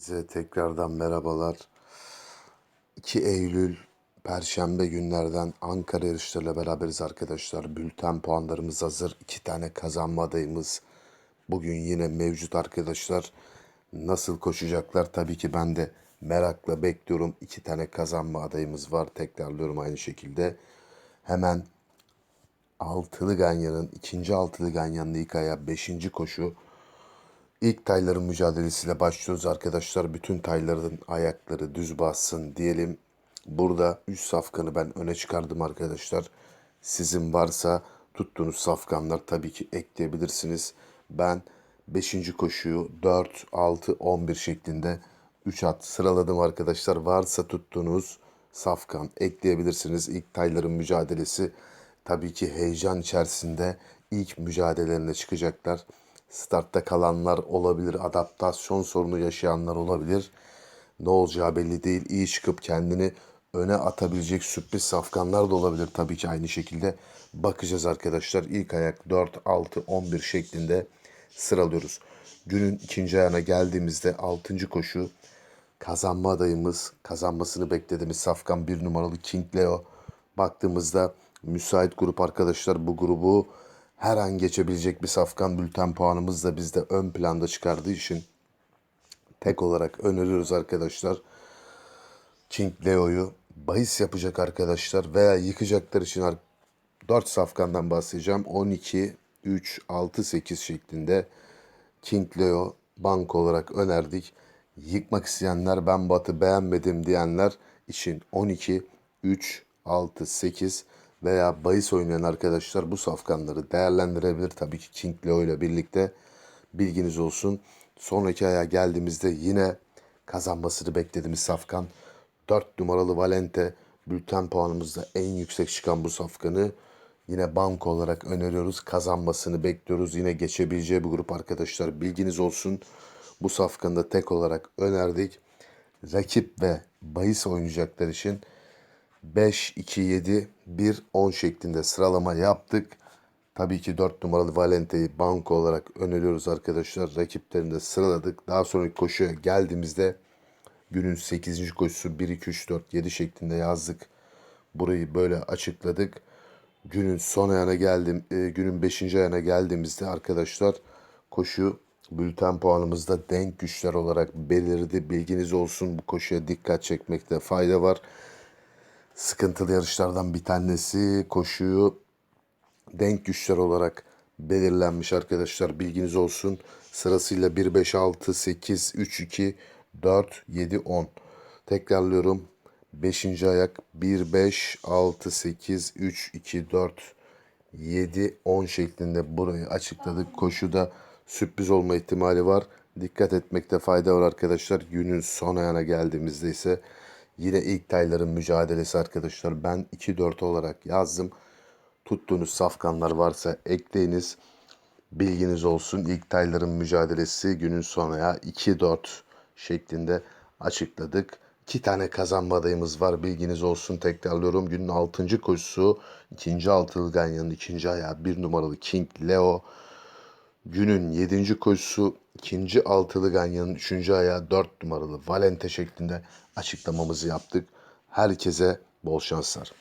Size tekrardan merhabalar. 2 Eylül Perşembe günlerden Ankara yarışlarıyla beraberiz arkadaşlar. Bülten puanlarımız hazır. 2 tane kazanma adayımız bugün yine mevcut arkadaşlar. Nasıl koşacaklar? Tabii ki ben de merakla bekliyorum. 2 tane kazanma adayımız var. Tekrarlıyorum aynı şekilde. Hemen altılı ganyanın, ikinci altılı ganyanın ilk ayağı 5. koşu. İlk tayların mücadelesiyle başlıyoruz arkadaşlar. Bütün tayların ayakları düz bassın diyelim. Burada 3 safkanı ben öne çıkardım arkadaşlar. Sizin varsa tuttuğunuz safkanlar tabii ki ekleyebilirsiniz. Ben 5. koşuyu 4, 6, 11 şeklinde 3 at sıraladım arkadaşlar. Varsa tuttuğunuz safkan ekleyebilirsiniz. İlk tayların mücadelesi tabii ki heyecan içerisinde ilk mücadelelerine çıkacaklar. Startta kalanlar olabilir, adaptasyon sorunu yaşayanlar olabilir. Ne olacağı belli değil. İyi çıkıp kendini öne atabilecek sürpriz safkanlar da olabilir tabii ki aynı şekilde. Bakacağız arkadaşlar. İlk ayak 4, 6, 11 şeklinde sıralıyoruz. Günün ikinci ayağına geldiğimizde 6. koşu kazanma adayımız, kazanmasını beklediğimiz safkan bir numaralı King Leo. Baktığımızda müsait grup arkadaşlar bu grubu her an geçebilecek bir safkan bülten puanımız da bizde ön planda çıkardığı için tek olarak öneriyoruz arkadaşlar. King Leo'yu bahis yapacak arkadaşlar veya yıkacaklar için 4 safkandan bahsedeceğim. 12, 3, 6, 8 şeklinde King Leo bank olarak önerdik. Yıkmak isteyenler ben Batı beğenmedim diyenler için 12, 3, 6, 8 veya bahis oynayan arkadaşlar bu safkanları değerlendirebilir. Tabii ki King Leo ile birlikte bilginiz olsun. Sonraki aya geldiğimizde yine kazanmasını beklediğimiz safkan 4 numaralı Valente bülten puanımızda en yüksek çıkan bu safkanı yine banko olarak öneriyoruz. Kazanmasını bekliyoruz. Yine geçebileceği bir grup arkadaşlar bilginiz olsun. Bu safkanı da tek olarak önerdik. Rakip ve bahis oynayacaklar için 5, 2, 7, 1, 10 şeklinde sıralama yaptık. Tabii ki 4 numaralı Valente'yi banko olarak öneriyoruz arkadaşlar. Rakiplerini de sıraladık. Daha sonraki koşuya geldiğimizde günün 8. koşusu 1, 2, 3, 4, 7 şeklinde yazdık. Burayı böyle açıkladık. Günün son ayağına geldim, e, günün 5. ayağına geldiğimizde arkadaşlar koşu bülten puanımızda denk güçler olarak belirdi. Bilginiz olsun bu koşuya dikkat çekmekte fayda var sıkıntılı yarışlardan bir tanesi. Koşuyu denk güçler olarak belirlenmiş arkadaşlar. Bilginiz olsun. Sırasıyla 1, 5, 6, 8, 3, 2, 4, 7, 10. Tekrarlıyorum. 5. ayak 1, 5, 6, 8, 3, 2, 4, 7, 10 şeklinde burayı açıkladık. Koşuda sürpriz olma ihtimali var. Dikkat etmekte fayda var arkadaşlar. Günün son ayağına geldiğimizde ise Yine ilk tayların mücadelesi arkadaşlar. Ben 2-4 olarak yazdım. Tuttuğunuz safkanlar varsa ekleyiniz. Bilginiz olsun. İlk tayların mücadelesi günün sonuna 2-4 şeklinde açıkladık. İki tane kazanma adayımız var. Bilginiz olsun. Tekrarlıyorum. Günün 6. koşusu. ikinci altılı ganyanın ikinci ayağı. Bir numaralı King Leo. Günün 7. koşusu ikinci altılı ganyanın üçüncü ayağı 4 numaralı Valente şeklinde açıklamamızı yaptık. Herkese bol şanslar.